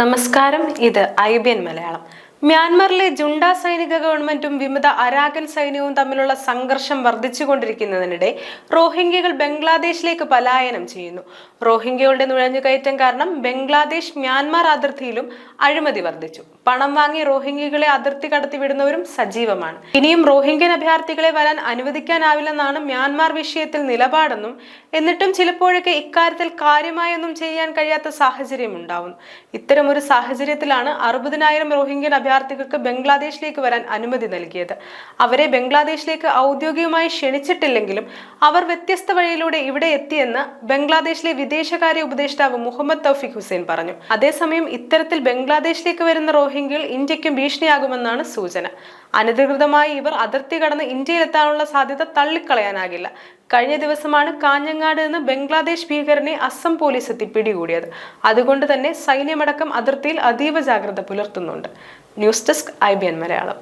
നമസ്കാരം. ഇത് I B N Malayalam. മ്യാൻമറിലെ ജുണ്ട സൈനിക ഗവൺമെന്റും വിമത അരാഗൻ സൈന്യവും തമ്മിലുള്ള സംഘർഷം വർദ്ധിച്ചുകൊണ്ടിരിക്കുന്നതിനിടെ റോഹിംഗ്യകൾ ബംഗ്ലാദേശിലേക്ക് പലായനം ചെയ്യുന്നു. റോഹിംഗ്യകളുടെ നുഴഞ്ഞുകയറ്റം കാരണം ബംഗ്ലാദേശ് മ്യാൻമാർ അതിർത്തിയിലും അഴിമതി വർദ്ധിച്ചു. പണം വാങ്ങി റോഹിംഗ്യകളെ അതിർത്തി കടത്തിവിടുന്നവരും സജീവമാണ്. ഇനിയും റോഹിംഗ്യൻ അഭയാർത്ഥികളെ വരാൻ അനുവദിക്കാനാവില്ലെന്നാണ് മ്യാൻമാർ വിഷയത്തിൽ നിലപാടെന്നും എന്നിട്ടും ചിലപ്പോഴൊക്കെ ഇക്കാര്യത്തിൽ കാര്യമായൊന്നും ചെയ്യാൻ കഴിയാത്ത സാഹചര്യം ഉണ്ടാവുന്നു ഇത്തരമൊരു സാഹചര്യത്തിലാണ് അറുപതിനായിരം റോഹിംഗ്യൻ അഭയാർത്ഥികൾക്ക് ബംഗ്ലാദേശിലേക്ക് വരാൻ അനുമതി നൽകിയത്. അവരെ ബംഗ്ലാദേശിലേക്ക് ഔദ്യോഗികമായി ക്ഷണിച്ചിട്ടില്ലെങ്കിലും അവർ വ്യത്യസ്ത വഴിയിലൂടെ ഇവിടെ എത്തിയെന്ന് ബംഗ്ലാദേശിലെ വിദേശകാര്യ ഉപദേഷ്ടാവ് മുഹമ്മദ് തൗഫിഖ് ഹുസൈൻ പറഞ്ഞു. അതേസമയം ഇത്തരത്തിൽ ബംഗ്ലാദേശിലേക്ക് വരുന്ന റോഹിംഗ്യകൾ ഇന്ത്യക്കും ഭീഷണിയാകുമെന്നാണ് സൂചന. അനധികൃതമായി ഇവർ അതിർത്തി കടന്ന് ഇന്ത്യയിലെത്താനുള്ള സാധ്യത തള്ളിക്കളയാനാകില്ല. കഴിഞ്ഞ ദിവസമാണ് കാഞ്ഞങ്ങാട് നിന്ന് ബംഗ്ലാദേശ് ഭീകരനെ അസം പോലീസ് എത്തി പിടികൂടിയത്. അതുകൊണ്ട് തന്നെ സൈന്യമടക്കം അതിർത്തിയിൽ അതീവ ജാഗ്രത പുലർത്തുന്നുണ്ട്. News desk I B N Malayalam.